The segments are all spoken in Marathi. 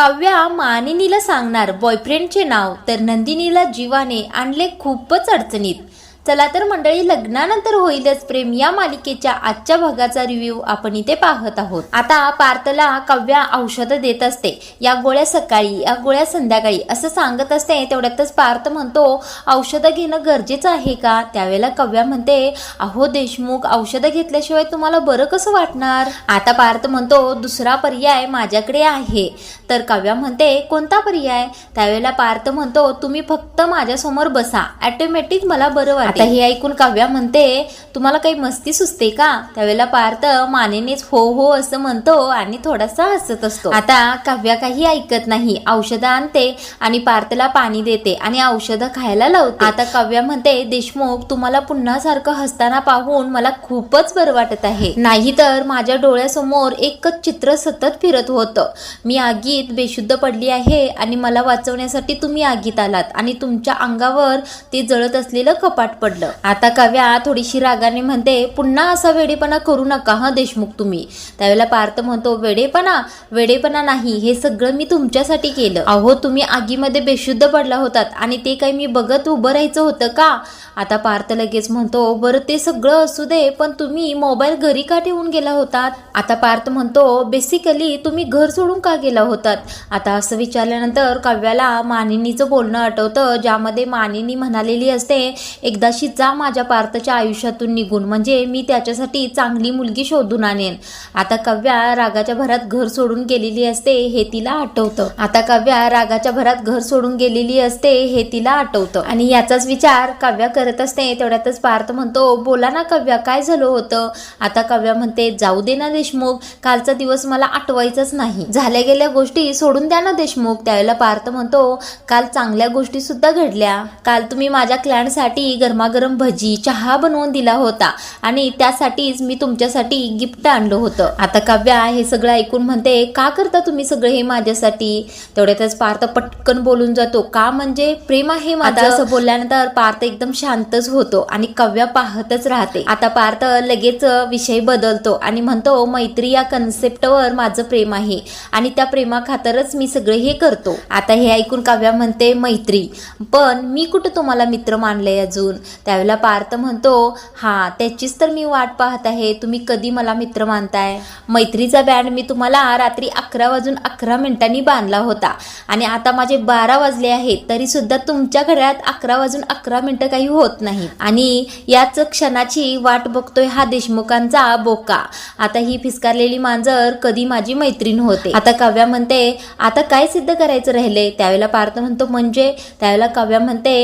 काव्या मानिनीला सांगणार. बॉयफ्रेंडचे नाव तर नंदिनीला जीवाने आणले खूपच अडचणीत. चला तर मंडळी लग्नानंतर होईलच प्रेम. या मालिकेच्या आजच्या भागाचा रिव्ह्यू आपण इथे पाहत आहोत. आता पार्थला काव्या औषधं देत असते. या गोळ्या सकाळी या गोळ्या संध्याकाळी असं सांगत असते. तेवढ्यातच पार्थ म्हणतो औषधं घेणं गरजेचं आहे का? त्यावेळेला कव्या म्हणते अहो देशमुख औषधं घेतल्याशिवाय तुम्हाला बरं कसं वाटणार? आता पार्थ म्हणतो दुसरा पर्याय माझ्याकडे आहे. तर काव्या म्हणते कोणता पर्याय? त्यावेळेला पार्थ म्हणतो तुम्ही फक्त माझ्यासमोर बसा. ॲटोमॅटिक मला बरं वाटतं. आता हे ऐकून काव्या म्हणते तुम्हाला काही मस्ती सुचते का? त्यावेळेला पार्थ मानेनेच हो हो असं म्हणतो आणि थोडासा हसत असतो. आता काव्या काही ऐकत नाही. औषधं आणते आणि पार्थला पाणी देते आणि औषधं खायला लावते. आता काव्या म्हणते देशमुख तुम्हाला पुन्हा सारखं हसताना पाहून मला खूपच बरं वाटत आहे. नाहीतर माझ्या डोळ्यासमोर एकच चित्र सतत फिरत होतं. मी आगीत बेशुद्ध पडली आहे आणि मला वाचवण्यासाठी तुम्ही आगीत आलात आणि तुमच्या अंगावर ते जळत असलेलं कपाट पडलं. आता काव्या थोडीशी रागाने म्हणते पुन्हा असा वेडेपणा करू नका हा देशमुख तुम्ही. त्यावेळेला पार्थ म्हणतो वेडेपणा? वेडेपणा नाही हे सगळं मी तुमच्यासाठी केलं. अहो तुम्ही आगीमध्ये बेशुद्ध पडला होतात आणि ते काही मी बघत उभं राहायचं होतं का? आता पार्थ लगेच म्हणतो बरं ते सगळं असू दे पण तुम्ही मोबाईल घरी का ठेवून गेला होतात? आता पार्थ म्हणतो बेसिकली तुम्ही घर सोडून का गेला होतात? आता असं विचारल्यानंतर काव्याला मानिनीचं बोलणं आठवतं ज्यामध्ये मानिनी म्हणालेली असते एकदा एकदाशी जा माझ्या पार्थच्या आयुष्यातून निघून म्हणजे मी त्याच्यासाठी चांगली मुलगी शोधून आणेन. आता काव्या रागाच्या भरात घर सोडून गेलेली असते हे तिला आठवतं. आता काव्या रागाच्या भरात घर सोडून गेलेली असते हे तिला आठवतं. आणि याचाच विचार काव्या करत असते तेवढ्यातच पार्थ म्हणतो बोला ना काव्या काय झालं होतं? आता काव्या म्हणते जाऊ दे ना देशमुख कालचा दिवस मला आठवायचाच नाही. झाल्या गेल्या गोष्टी सोडून द्या ना देशमुख. त्यावेळेला पार्थ म्हणतो काल चांगल्या गोष्टी सुद्धा घडल्या. काल तुम्ही माझ्या क्लॅनसाठी गरमागरम भजी चहा बनवून दिला होता. आणि त्यासाठीच मी तुमच्यासाठी गिफ्ट आणलं होतं. आता काव्या हे सगळं ऐकून म्हणते का करता तुम्ही सगळं हे माझ्यासाठी? तेवढ्यातच पार्थ पटकन बोलून जातो. का म्हणजे? प्रेम आहे माझं. असं बोलल्यानंतर पार्थ एकदम शांतच होतो आणि काव्या पाहतच राहते. आता पार्थ लगेच विषय बदलतो आणि म्हणतो मैत्री या कन्सेप्टवर माझं प्रेम आहे आणि त्या प्रेमाखातरच मी सगळे हे करतो. आता हे ऐकून काव्या म्हणते मैत्री. पण मी कुठं तुम्हाला मित्र मानले अजून? त्यावेळेला पार्थ म्हणतो हा त्याचीच तर मी वाट पाहत आहे. तुम्ही कधी मला मित्र मानताय? मैत्रीचा बँड मी तुम्हाला रात्री अकरा वाजून अकरा मिनिटांनी बांधला होता. आणि आता माझे बारा वाजले आहेत तरी सुद्धा तुमच्या घड्यात अकरा वाजून अकरा मिनिटं काही होत नाही आणि याच क्षणाची वाट बघतोय हा देशमुखांचा बोका. आता ही फिसकारलेली मांजर कधी माझी मैत्रीण होते. आता काव्या म्हणते आता काय सिद्ध करायचं राहिले? त्यावेळेला पार्थ म्हणतो म्हणजे? त्यावेळेला काव्या म्हणते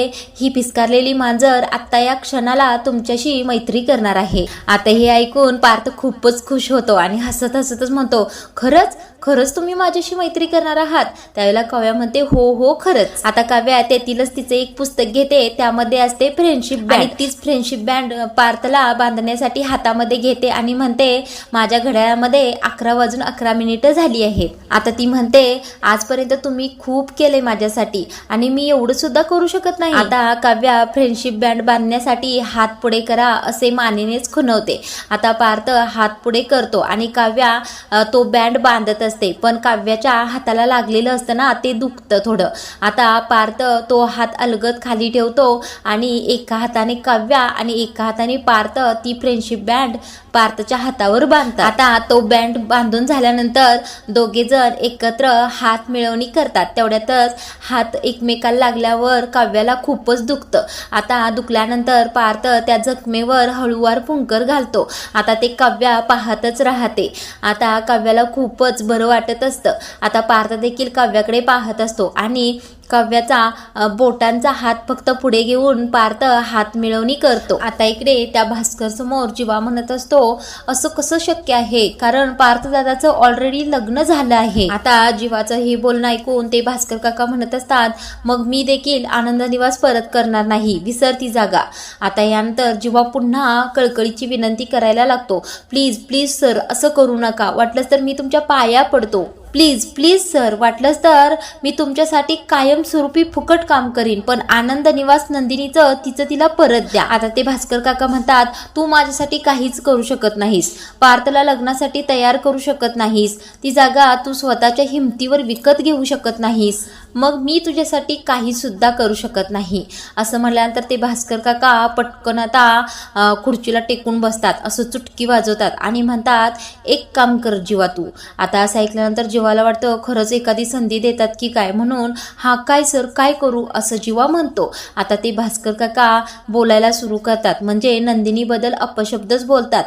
ही फिसकारलेली मांजर आता या क्षणाला तुमच्याशी मैत्री करणार आहे. आता हे ऐकून पार्थ खूपच खुश होतो आणि हसत हसतच म्हणतो खरंच खरंच तुम्ही माझ्याशी मैत्री करणार आहात? त्यावेळेला काव्या म्हणते हो हो खरंच. आता काव्या तेथीलच तिचे एक पुस्तक घेते त्यामध्ये असते फ्रेंडशिप बँड तीच फ्रेंडशिप बँड पार्थला बांधण्यासाठी हातामध्ये घेते आणि म्हणते माझ्या घड्याळामध्ये अकरा वाजून अकरा मिनिटं झाली आहेत. आता ती म्हणते आजपर्यंत तुम्ही खूप केले माझ्यासाठी आणि मी एवढं सुद्धा करू शकत नाही. आता काव्या फ्रेंडशिप बँड बांधण्यासाठी हात पुढे करा असे मानेनेच खुनवते आता पार्थ हात पुढे करतो आणि काव्या तो बँड बांधत असते. पण काव्याच्या हाताला लागलेलं असतं ना ते दुखतं थोडं. आता पार्थ तो हात अलगद खाली ठेवतो आणि एका हाताने काव्या आणि एका हाताने पार्थ ती फ्रेंडशिप बँड पार्थच्या हातावर बांधतात. आता तो बँड बांधून झाल्यानंतर दोघे जण एकत्र हात मिळवणी करतात. तेवढ्यातच हात एकमेकाला लागल्यावर काव्याला खूपच दुखतं. आता दुखल्यानंतर पार्थ त्या जखमेवर हळूवार फुंकर घालतो. आता ते काव्या पाहतच राहते. आता काव्याला खूपच बरं वाटत असतं. आता पार्थ देखील काव्याकडे पाहत असतो आणि काव्याचा बोटांचा हात फक्त पुढे घेऊन पार्थ हात मिळवणी करतो. आता इकडे त्या भास्कर समोर जीवा म्हणत असतो असं कसं शक्य आहे? कारण पार्थ दादाचं ऑलरेडी लग्न झालं आहे. आता जीवाचं हे बोलणं ऐकून ते भास्कर काका म्हणत असतात मग मी देखील आनंद निवास परत करणार नाही. विसर ती जागा. आता यानंतर जीवा पुन्हा कळकळीची विनंती करायला लागतो. प्लीज प्लीज सर असं करू नका. वाटलंच तर मी तुमच्या पाया पडतो. प्लीज प्लीज सर वाटलंच तर मी तुमच्यासाठी कायमस्वरूपी फुकट काम करीन पण आनंद निवास नंदिनीचं तिचं तिला परत द्या. आता ते भास्कर काका म्हणतात तू माझ्यासाठी काहीच करू शकत नाहीस. पार्थला लग्नासाठी तयार करू शकत नाहीस. ती जागा तू स्वतःच्या हिमतीवर विकत घेऊ शकत नाहीस. मग मी तुझ्यासाठी काही सुद्धा करू शकत नाही. असं म्हटल्यानंतर ते भास्कर काका पटकन आता खुर्चीला टेकून बसतात. असं चुटकी वाजवतात आणि म्हणतात एक काम कर जीवा तू. आता असं ऐकल्यानंतर जीवाला वाटतं खरंच एखादी संधी देतात की काय? म्हणून हा काय सर? काय करू? असं जीवा म्हणतो. आता ते भास्कर काका बोलायला सुरू करतात. म्हणजे नंदिनीबद्दल अपशब्दच बोलतात.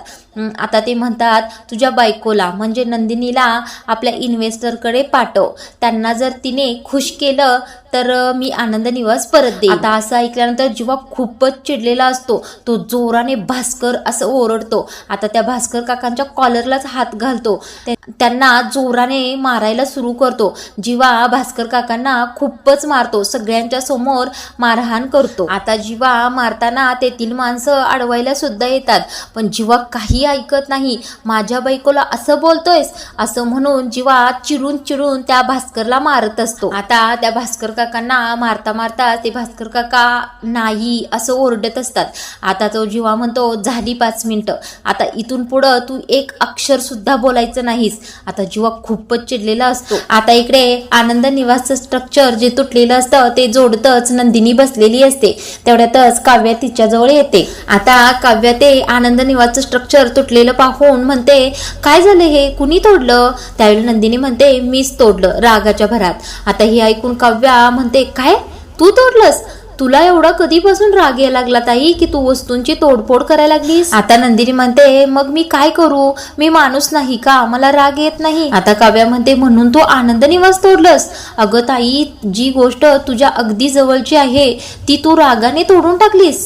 आता ते म्हणतात तुझ्या बायकोला म्हणजे नंदिनीला आपल्या इन्व्हेस्टरकडे पाठव. त्यांना जर तिने खुश केलं तर मी आनंद निवास परत दे आता असं ऐकल्यानंतर जीवा खूपच चिडलेला असतो. तो जोराने भास्कर असं ओरडतो. आता त्या भास्कर काकांच्या कॉलरलाच हात घालतो. ते- त्यांना जोराने मारायला सुरू करतो. जीवा भास्कर काकांना खूपच मारतो. सगळ्यांच्या समोर मारहाण करतो. आता जीवा मारताना तेथील माणसं अडवायला सुद्धा येतात. पण जीवा काही ऐकत नाही. माझ्या बायकोला असं बोलतोयस? असं म्हणून जीवा चिडून चिडून त्या भास्करला मारत असतो. आता त्या भास्कर काकांना मारता मारता ते भास्कर काका नाही असं ओरडत असतात. आता तो जीवा म्हणतो झाली पाच मिनिटं. आता इथून पुढं तू एक अक्षर सुद्धा बोलायचं नाहीस. आता जीवा खूपच चिडलेला असतो. आता इकडे आनंद निवासचं स्ट्रक्चर जे तुटलेलं असतं ते जोडतच नंदिनी बसलेली असते. तेवढ्यातच काव्या तिच्याजवळ येते. आता काव्या ते आनंद निवासचं स्ट्रक्चर तुटलेलं पाहून म्हणते काय झालं हे? कुणी तोडलं? त्यावेळी नंदिनी म्हणते मीच तोडलं रागाच्या भरात. आता हे ऐकून काव्या म्हणते काय? तू तोडलंस? तुला एवढा कधीपासून राग यायला लागला ताई की तू वस्तूंची तोडफोड करायला लागलीस? आता नंदिनी म्हणते मग मी काय करू? मी माणूस नाही का? मला राग येत नाही. आता काव्या म्हणते म्हणून तू आनंद निवास तोडलंस? अगं ताई जी गोष्ट तुझ्या अगदी जवळची आहे ती तू रागाने तोडून टाकलीस.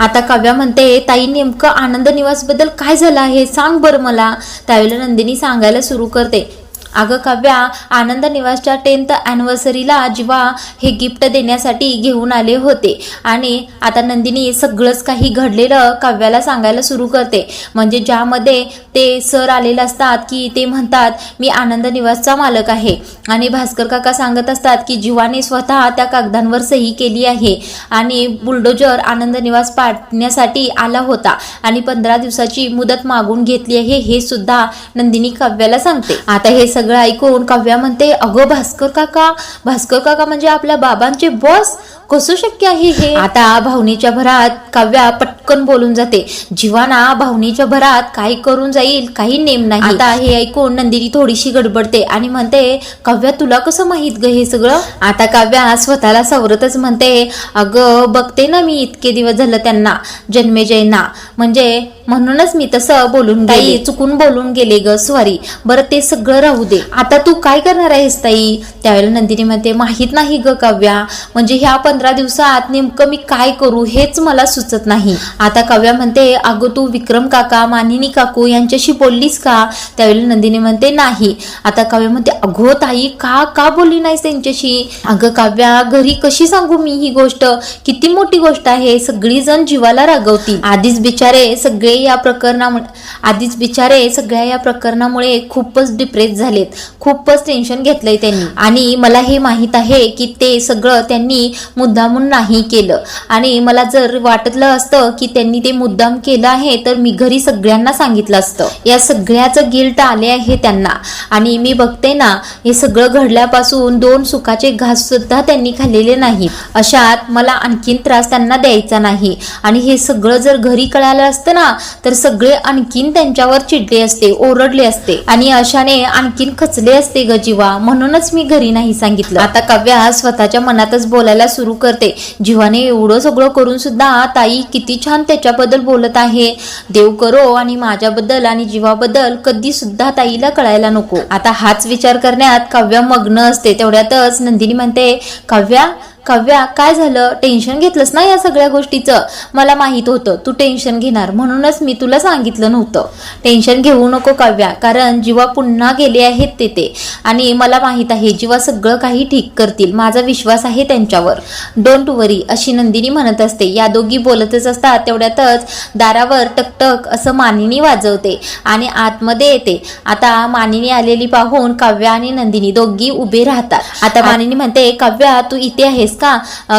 आता काव्या म्हणते ताई नेमकं आनंद निवासबद्दल काय झालं आहे? सांग बरं मला. त्यावेळेला नंदिनी सांगायला सुरू करते अगं काव्या आनंद निवासच्या टेन्थ ॲनिव्हर्सरीला जिवा हे गिफ्ट देण्यासाठी घेऊन आले होते. आणि आता नंदिनी सगळंच काही घडलेलं काव्याला सांगायला सुरू करते. म्हणजे ज्यामध्ये ते सर आलेले असतात की ते म्हणतात मी आनंद निवासचा मालक आहे. आणि भास्कर काका सांगत असतात की जीवाने स्वतः त्या कागदांवर सही केली आहे. आणि बुलडोजर आनंद निवास पाडण्यासाठी आला होता. आणि पंधरा दिवसाची मुदत मागून घेतली आहे हे सुद्धा नंदिनी काव्याला सांगते. आता हे सगळं सगळं ऐकून काव्या म्हणते अगं भास्कर काका भास्कर काका म्हणजे आपल्या बाबांचे बॉस कसं शक्य आहे हे? आता भावनेच्या भरात काव्या पटकन बोलून जाते. जीवाना भावनेच्या भरात काय करून जाईल काही नेम नाही. आता हे ऐकून नंदिनी थोडीशी गडबडते आणि म्हणते काव्या तुला कसं माहीत ग हे सगळं? आता काव्या स्वतःला सवरतच म्हणते अगं बघते ना मी इतके दिवस झालं त्यांना जन्मेजयना म्हणजे म्हणूनच मी तसं बोलून ताई चुकून बोलून गेले ग सॉरी. बरं ते सगळं राहू दे. आता तू काय करणार आहेस ताई? त्यावेळेला नंदिनी म्हणते माहीत नाही ग काव्या. म्हणजे ह्या पंधरा दिवसात नेमकं मी काय करू हेच मला सुचत नाही. आता काव्या म्हणते अगं तू विक्रम काका मानिनी काकू यांच्याशी बोललीस का? त्यावेळेला नंदिनी म्हणते नाही. आता काव्या म्हणते अगो ताई का का बोलली नाहीस त्यांच्याशी? अगं काव्या घरी कशी सांगू मी ही गोष्ट? किती मोठी गोष्ट आहे सगळी जण जीवाला रागवतील. आधीच बिचारे सगळे या प्रकरणामुळे आधीच बिचारे सगळ्या या प्रकरणामुळे खूपच डिप्रेस झालेत. खूपच टेन्शन घेतलंय त्यांनी. आणि मला हे माहीत आहे की ते सगळं त्यांनी मुद्दामून नाही केलं. आणि मला जर वाटलं असतं की त्यांनी ते मुद्दाम केलं आहे तर मी घरी सगळ्यांना सांगितलं असतं. या सगळ्याचं गिल्ट आले आहे त्यांना. आणि मी बघते ना हे सगळं घडल्यापासून दोन सुखाचे घास सुद्धा त्यांनी खाल्लेले नाही. अशात मला आणखीन त्रास त्यांना द्यायचा नाही. आणि हे सगळं जर घरी कळालं असतं ना तर सगळे आणखीन त्यांच्यावर चिडले असते ओरडले असते. आणि अशाने आणखीन खचले असते ग जीवा. म्हणूनच मी घरी नाही सांगितलं. आता काव्या स्वतःच्या मनातच बोलायला सुरू करते. जीवाने एवढं सगळं करून सुद्धा ताई किती छान त्याच्याबद्दल बोलत आहे. देव करो आणि माझ्याबद्दल आणि जीवाबद्दल कधी सुद्धा ताईला कळायला नको. आता हाच विचार करण्यात काव्या मग्न असते. तेवढ्यातच नंदिनी म्हणते काव्या काव्या काय झालं? टेन्शन घेतलंस ना या सगळ्या गोष्टीचं? मला माहीत होतं. तू टेन्शन घेणार. म्हणूनच मी तुला सांगितलं नव्हतं. टेन्शन घेऊ नको काव्या. कारण जीवा पुन्हा गेले आहेत तेथे आणि मला माहीत आहे जीवा सगळं काही ठीक करतील. माझा विश्वास आहे त्यांच्यावर. डोंट वरी अशी नंदिनी म्हणत असते. या दोघी बोलतच असतात. तेवढ्यातच दारावर टकटक असं मानिनी वाजवते आणि आतमध्ये येते. आता मानिनी आलेली पाहून काव्या आणि नंदिनी दोघी उभे राहतात. आता मानिनी म्हणते काव्या तू इथे आहेस का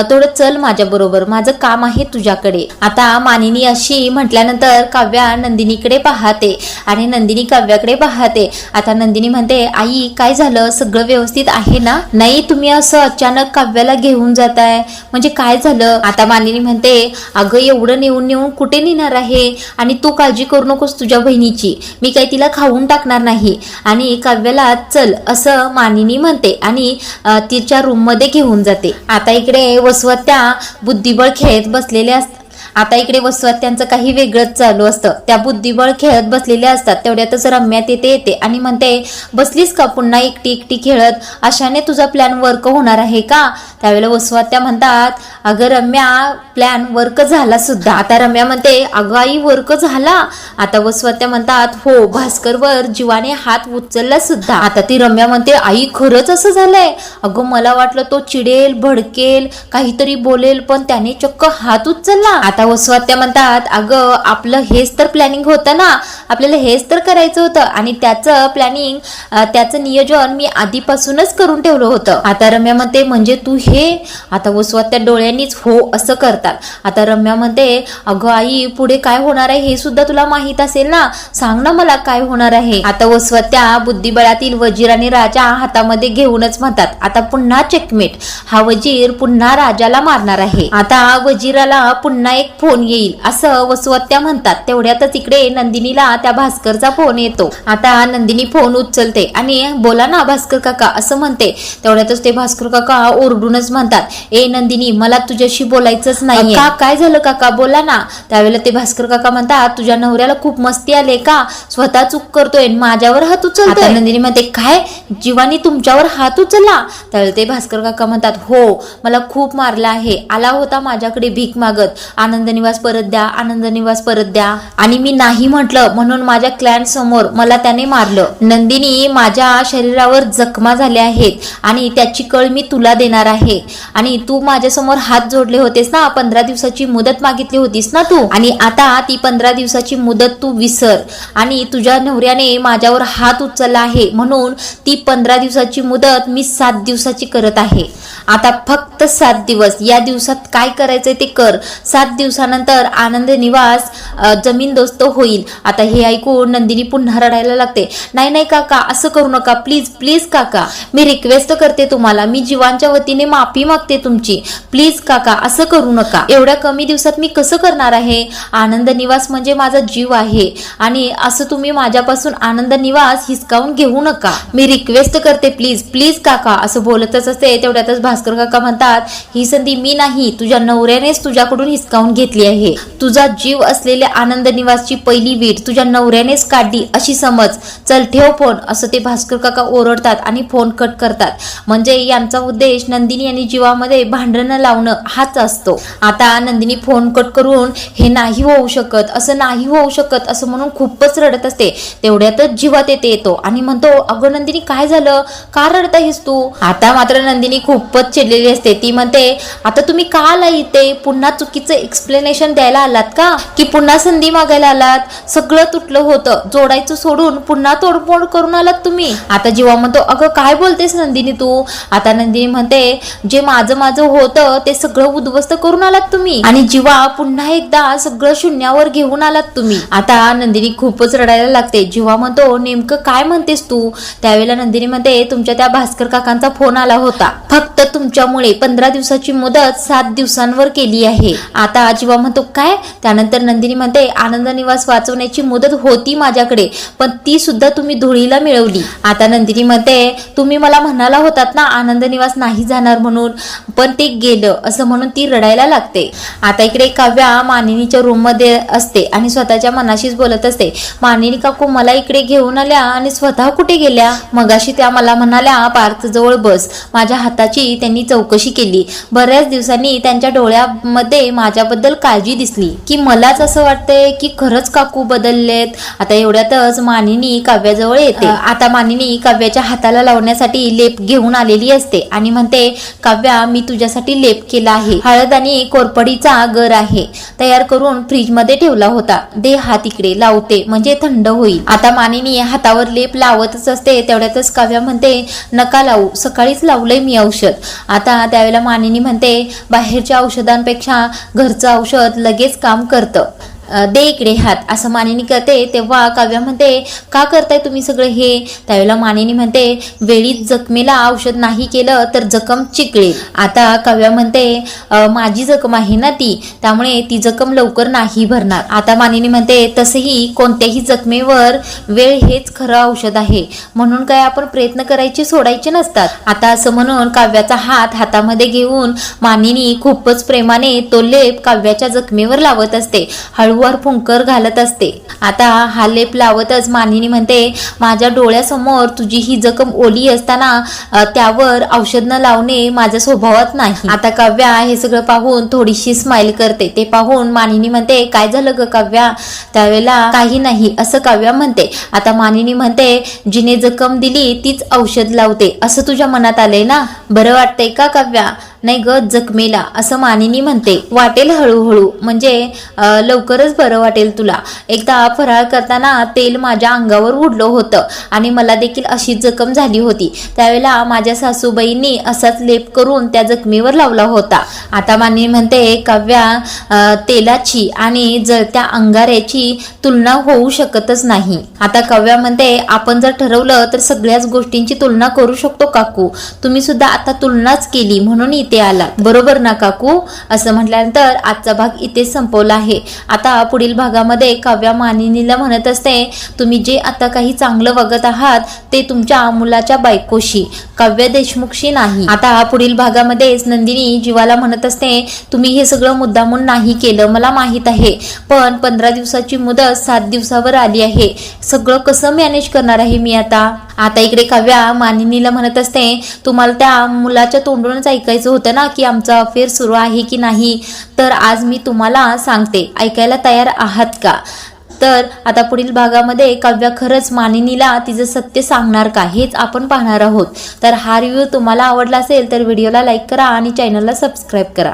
थोडं चल माझ्या बरोबर माझं काम आहे तुझ्याकडे. आता मानिनी अशी म्हटल्यानंतर काव्या नंदिनीकडे पाहते आणि नंदिनी काव्याकडे पाहते. आता नंदिनी म्हणते आई काय झालं? सगळं व्यवस्थित आहे ना? नाही तुम्ही असं अचानक काव्याला घेऊन जाताय. म्हणजे काय झालं? आता मानिनी म्हणते अगं एवढं नेऊन नेऊन कुठे नेणार आहे? आणि तू काळजी करू नकोस तुझ्या बहिणीची. मी काही तिला खाऊन टाकणार नाही. आणि काव्याला चल असं मानिनी म्हणते आणि तिच्या तिच्या रूममध्ये घेऊन जाते. आता आता इकडे वसवत्या बुद्धिबळ खेळत बसलेले असतात. आता इकडे वसवत्यांचं काही वेगळंच चालू असतं. त्या बुद्धिबळ खेळत बसलेल्या असतात. तेवढ्यातच रम्या तिथे येते आणि म्हणते बसलीस का पुन्हा एकटी एकटी खेळत? अशाने तुझा प्लॅन वर्क होणार आहे का? त्यावेळेला वसवात्या म्हणतात अगं रम्या प्लॅन वर्क झाला सुद्धा. आता रम्या म्हणते अगं आई वर्क झाला. आता वसुवात्या म्हणतात हो भास्करवर जीवाने हात उचलला सुद्धा. आता ती रम्या म्हणते आई खरंच असं झालंय? अगं मला वाटलं तो चिडेल भडकेल काहीतरी बोलेल पण त्याने चक्क हात उचलला. आता आता वसवात्या म्हणतात अगं आपलं हेच तर प्लॅनिंग होतं ना. आपल्याला हेच तर करायचं होतं आणि त्याचं प्लॅनिंग त्याचं नियोजन मी आधीपासूनच करून ठेवलं होतं. आता रम्या म्हणते म्हणजे तू हे? आता वसवात्या डोळ्यांनीच हो असं करतात. आता रम्या म्हणते अगं आई पुढे काय होणार आहे हे सुद्धा तुला माहीत असेल ना. सांग ना मला काय होणार आहे. आता वसवत्या बुद्धिबळातील वजीर आणि राजा हातामध्ये घेऊनच म्हणतात आता पुन्हा चेकमेट हा वजीर पुन्हा राजाला मारणार आहे. आता वजीराला पुन्हा एक फोन येईल. असं वसवत्या म्हणतात. तेवढ्यातच इकडे नंदिनीला त्या भास्करचा फोन येतो. आता नंदिनी फोन उचलते आणि बोला ना भास्कर काका असं म्हणते. तेवढ्यातच ते भास्कर काका ओरडूनच म्हणतात ए नंदिनी मला तुझ्याशी बोलायचंच नाही का काय झालं काका? बोला ना. त्यावेळेला ते भास्कर काका म्हणतात तुझ्या नवऱ्याला खूप मस्ती आले का? स्वतः चूक करतोय माझ्यावर हात उचलतोय. नंदिनी म्हणते काय? जीवानी तुमच्यावर हात उचलला त्यावेळेला ते भास्कर काका म्हणतात हो मला खूप मारला आहे. आला होता माझ्याकडे भीक मागत. आनंद निवास परत द्या आनंद निवास परत द्या. आणि मी नाही म्हटलं म्हणून माझ्या क्लॅन समोर मला त्याने मारलं. नंदिनी माझ्या शरीरावर जखमा झाल्या आहेत आणि त्याची कळ मी तुला देणार आहे. आणि तू माझ्यासमोर हात जोडले होतेस ना पंधरा दिवसाची मुदत मागितली होतीस ना तू? आणि आता ती पंधरा दिवसाची मुदत तू विसर. आणि तुझ्या नवऱ्याने माझ्यावर हात उचलला आहे म्हणून ती पंधरा दिवसाची मुदत मी सात दिवसाची करत आहे. आता फक्त सात दिवस. या दिवसात काय करायचंय ते कर. सात दिवसानंतर आनंद निवास जमीन जमीनदोस्त होईल. आता हे ऐकून नंदिनी पुन्हा रडायला लागते. नाही नाही काका असं करू नका. प्लीज प्लीज काका. मी रिक्वेस्ट करते तुम्हाला. मी जीवांच्या वतीने माफी मागते तुमची. प्लीज काका असं करू नका. एवढ्या कमी दिवसात मी कसं करणार आहे? आनंद निवास म्हणजे माझा जीव आहे. आणि असं तुम्ही माझ्यापासून आनंद निवास हिसकावून घेऊ नका. मी रिक्वेस्ट करते. प्लीज प्लीज काका. असं बोलतच असते. तेवढ्यातच भास्कर काका म्हणतात ही संधी मी नाही तुझ्या नवऱ्यानेच तुझ्याकडून हिसकावून घेतली आहे. तुझा जीव असलेल्या आनंद निवासची पहिली वीट तुझ्या नवऱ्यानेच काढली अशी समज. चल ठेव फोन असं ते भास्कर काका ओरडतात आणि फोन कट करतात. म्हणजे यांचा उद्देश नंदिनी आणि जीवामध्ये भांडणं लावणं हाच असतो. आता नंदिनी फोन कट करून हे नाही होऊ शकत असं नाही होऊ शकत असं म्हणून खूपच रडत असते. तेवढ्यातच जीवात येते येतो आणि म्हणतो अगं नंदिनी काय झालं? का रडत आहेस तू? आता मात्र नंदिनी खूपच चिडलेली असते. ती म्हणते आता तुम्ही का आला इथे? पुन्हा चुकीचं एक्सप्लेनेशन द्यायला आलात का? की पुन्हा संधी मागायला आलात? सगळं तुटलं होतं. जोडायचं सोडून पुन्हा तोडफोड करून आलात तुम्ही. आता जीवा म्हणतो अगं काय बोलतेस नंदिनी तू? आता नंदिनी म्हणते जे माझं माझं होतं ते सगळं उद्ध्वस्त करून आलात तुम्ही. आणि जीवा पुन्हा एकदा सगळं शून्यावर घेऊन आलात तुम्ही. आता नंदिनी खूपच रडायला लागते. जीवा म्हणतो नेमकं काय म्हणतेस तू? त्यावेळेला नंदिनी म्हणते तुमच्या त्या भास्कर काकांचा फोन आला होता. फक्त तुमच्यामुळे पण पंधरा दिवसाची मुदत सात दिवसांवर केली आहे. आता आजीबा म्हणतो काय? त्यानंतर नंदिनी म्हणते आनंद निवास वाचवण्याची मुदत होती माझ्याकडे पण ती सुद्धा तुम्ही धुळीला मिळवली. आता नंदिनी म्हणते तुम्ही मला म्हणाला होतात ना आनंद निवास नाही जाणार म्हणून पण ते गेलं असं म्हणून ती रडायला लागते. आता इकडे काव्या मानिनीच्या रूममध्ये असते आणि स्वतःच्या मनाशीच बोलत असते मानिनी काकू मला इकडे घेऊन आल्या आणि स्वतः कुठे गेल्या? मगाशी त्या मला म्हणाल्या पार्थ जवळ बस माझ्या हाताची त्यांनी चौकशी केली. बऱ्याच दिवसांनी त्यांच्या डोळ्यामध्ये माझ्याबद्दल काळजी दिसली. की मलाच असं वाटतंय की खरंच काकू बदललेत. आता एवढ्यातच मानिनी काव्याजवळ येते. आता मानिनी काव्याच्या हाताला लावण्यासाठी लेप घेऊन आलेली असते आणि म्हणते काव्या मी तुझ्यासाठी लेप केला आहे. हळद आणि कोरपडीचा गर आहे. तयार करून फ्रीजमध्ये ठेवला होता. दे हात इकडे लावते. म्हणजे थंड होईल. आता मानिनी हातावर लेप लावतच असते. तेवढ्यातच काव्या म्हणते नका लावू. सकाळीच लावलंय मी औषध. आता त्यावेळेला मानिनी म्हणते बाहेरच्या औषधांपेक्षा घरचं औषध लगेच काम करतं. दे इकडे हात असं मानिनी करते. तेव्हा काव्या म्हणते का करताय तुम्ही सगळं हे? त्यावेळेला मानिनी म्हणते वेळीच जखमेला औषध नाही केलं तर जखम चिकळे. आता काव्या म्हणते माझी जखम आहे ना ती त्यामुळे ती जखम लवकर नाही भरणार. आता मानिनी म्हणते तसंही कोणत्याही जखमेवर वेळ हेच खरं औषध आहे. म्हणून काय आपण प्रयत्न करायचे सोडायचे नसतात. आता असं म्हणून काव्याचा हात हातामध्ये घेऊन मानिनी खूपच प्रेमाने तो लेप काव्याच्या जखमेवर लावत असते. हळूवार फुंकर घालत असते. आता हा लेप लावतच मानिनी म्हणते माझ्या डोळ्यासमोर तुझी ही जखम ओली असताना त्यावर औषध न लावणे माझ्या स्वभावात नाही. आता काव्या हे सगळं पाहून थोडीशी स्माइल करते. ते पाहून मानिनी म्हणते काय झालं ग काव्या? त्यावेळेला काही नाही असं काव्या म्हणते. आता मानिनी म्हणते जिने जखम दिली तीच औषध लावते. असं तुझ्या मनात आलंय ना? बरं वाटतंय का काव्या? नाही ग जखमेला असं मानिनी म्हणते. वाटेल हळूहळू. म्हणजे लवकर खरंच बरं वाटेल तुला. एकदा फराळ करताना तेल माझ्या अंगावर उडलं होतं आणि मला देखील अशी जखम झाली होती. त्यावेळेला माझ्या सासूबाईंनी असाच लेप करून त्या जखमीवर लावला होता. आता मानिनी म्हणते काव्या तेलाची आणि जळत्या अंगाऱ्याची तुलना होऊ शकतच नाही. आता काव्या म्हणते आपण जर ठरवलं तर सगळ्याच गोष्टींची तुलना करू शकतो काकू. तुम्ही सुद्धा आता तुलनाच केली म्हणून इथे आला बरोबर ना काकू? असं म्हटल्यानंतर आजचा भाग इथे संपवला आहे. आता पुढील भागामध्ये काव्या मानिनीला म्हणत असते तुम्ही जे आता काही चांगलं बघत आहात ते तुमच्या मुलाच्या बायकोशी काव्य देशमुखशी नाही. आता पुढील भागामध्येच नंदिनी जीवाला म्हणत असते तुम्ही हे सगळं मुद्दामून नाही केलं मला माहीत आहे पण पंधरा दिवसाची मुदत सात दिवसावर आली आहे. सगळं कसं मॅनेज करणार आहे मी आता? आता इकडे काव्या मानिनीला म्हणत असते तुम्हाला त्या मुलाच्या तोंडूनच ऐकायचं होतं ना की आमचा अफेअर सुरू आहे की नाही? तर आज मी तुम्हाला सांगते ऐकायला तयार आहात का? तर आता पुढील भागामध्ये काव्या खरंच मानिनीला तिचं सत्य सांगणार का हेच आपण पाहणार आहोत. तर हा रिव्ह्यू तुम्हाला आवडला असेल तर व्हिडिओला लाईक करा आणि चॅनलला सबस्क्राईब करा.